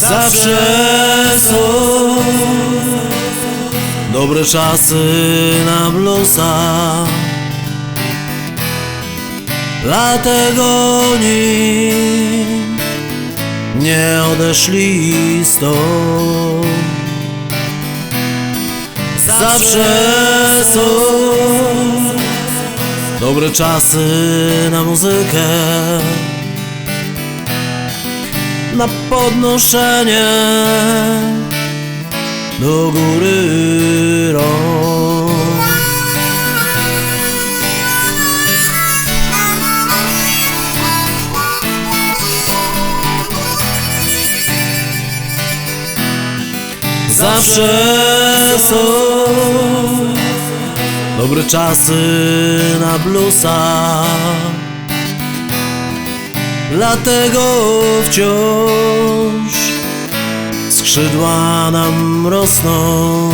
Zawsze są. Dobre czasy na bluesa Dlatego oni nie odeszli stąd. Zawsze są. Dobre czasy na muzykę na podnoszenie do góry. Zawsze są dobre czasy na bluesa Dlatego wciąż skrzydła nam rosną.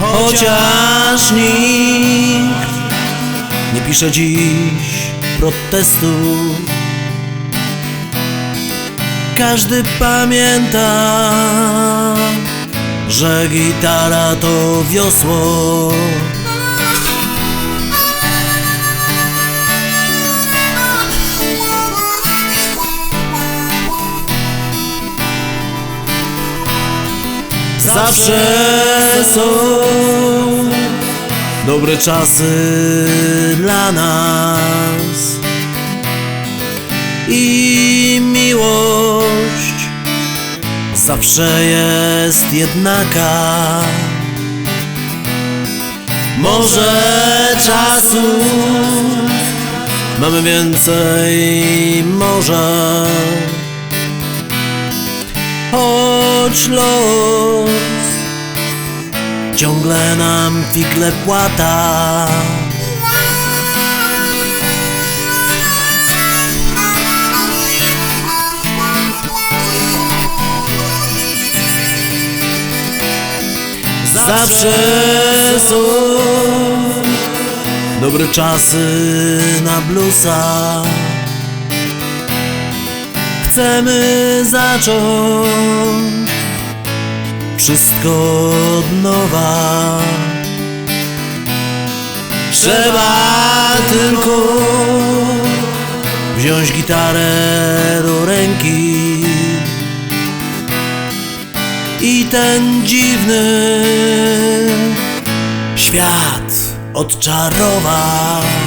Chociaż nikt nie pisze dziś protestu. Każdy pamięta, że gitara to wiosło Zawsze są dobre czasy dla nas i miłość zawsze jest jednaka. Może czasu mamy więcej, może choć los ciągle nam figle płata. Zawsze są dobre czasy na bluesa. Chcemy zacząć wszystko od nowa. Trzeba tylko wziąć gitarę do ręki i ten dziwny świat odczarować.